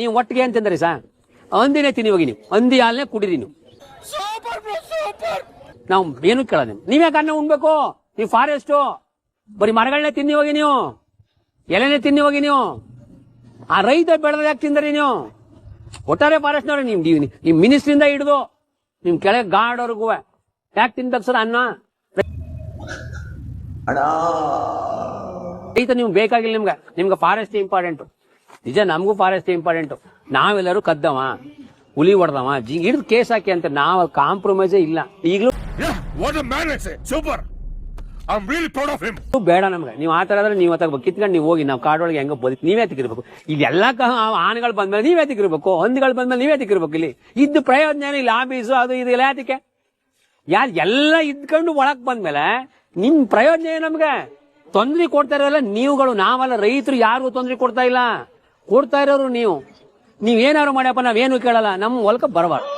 ನೀವು ಒಟ್ಟಿಗೆ ಅಂತಂದ್ರೆ ಸಾ? ಅಂದಿನೇ ತಿನ್ನಿ ಹೋಗಿ ನೀವು. ಅಂದಿ ಹಾಲನ್ನೇ ಕುಡೀರಿ ನೀವು. ನಾವು ಏನು ಕೇಳೋದು ನೀವ್ಯಾಕೆ ಅನ್ನ ಉಣ್ಬೇಕು? ನೀವು ಫಾರೆಸ್ಟು. ಬರೀ ಮರಗಳನ್ನೇ ತಿನ್ನಿ ಹೋಗಿ ನೀವು. ಎಲೆನೇ ತಿನ್ನಿ ಹೋಗಿ ನೀವು. ಆ ರೈತ ಬೆಳೆದ ಯಾಕೆ ತಿಂದ್ರಿ ನೀವು? ಒಟ್ಟಾರೆ ಫಾರೆಸ್ಟ್ನವ್ರೆ ನಿಮ್ ನೀವು ನಿಮ್ ಮಿನಿಸ್ಟ್ರಿಂದ ಹಿಡಿದು ನಿಮ್ ಕೆಳಗೆ ಗಾರ್ಡ್ವರ್ಗು ಯಾಕೆ ತಿನ್ಬೇಕು ಸರ್ ಅನ್ನ? ರೈತ ನೀವು ಬೇಕಾಗಿಲ್ಲ ನಿಮ್ಗೆ. ನಿಮ್ಗೆ ಫಾರೆಸ್ಟ್ ಇಂಪಾರ್ಟೆಂಟ್. ನಿಜ ನಮಗೂ ಫಾರೆಸ್ಟ್ ಇಂಪಾರ್ಟೆಂಟ್ ನಾವೆಲ್ಲರೂ ಕದ್ದವ ಹುಲಿ ಹೊಡೆದವ ಹಿಡಿದು ಕೇಸ್ ಹಾಕಿ ಅಂತ ನಾವು ಕಾಂಪ್ರಮೈಸೇ ಇಲ್ಲ. ಈಗಲೂ ಬೇಡ ನಮ್ಗೆ. ನೀವು ಆ ತರ ಆದ್ರೆ ನೀವು ಅಥವಾ ಕಿತ್ಕೊಂಡು ನೀವು ಹೋಗಿ ನಾವು ಕಾಡೊಳಗೆ ಹೆಂಗ ಬದುಕಿ ನೀವೇ ತಿಕ್ಕಿರ್ಬೇಕು ಇದೆಲ್ಲ ಆನೆಗಳು ಬಂದ್ಮೇಲೆ ನೀವೇ ತಿಕ್ಕಿರ್ಬೇಕು ಹಂದಿಗಳು ಬಂದ್ಮೇಲೆ ನೀವೇ ತಿಕ್ಕಿರ್ಬೇಕು ಇಲ್ಲಿ. ಇದ್ದು ಪ್ರಯೋಜನ ಇಲ್ಲಿ ಆಫೀಸು ಅದು ಇದು ಇಲ್ಲ ಯಾತಕ್ಕೆ? ಯಾರು ಎಲ್ಲ ಇದ್ಕೊಂಡು ಒಳಕ್ ಬಂದ್ಮೇಲೆ ನಿಮ್ ಪ್ರಯೋಜನ ಏನ್ ನಮ್ಗೆ? ತೊಂದ್ರೆ ಕೊಡ್ತಾ ಇರೋಲ್ಲ ನೀವುಗಳು. ನಾವಲ್ಲ ರೈತರು ಯಾರಿಗೂ ತೊಂದ್ರೆ ಕೊಡ್ತಾ ಇಲ್ಲ. ಕೊಡ್ತಾ ಇರೋರು ನೀವು. ನೀವೇನಾದ್ರು ಮಾಡ್ಯಪ್ಪ ನಾವೇನು ಕೇಳಲ್ಲ. ನಮ್ಮ ಹೊಲಕ್ಕೆ ಬರಬಾರ್ದು.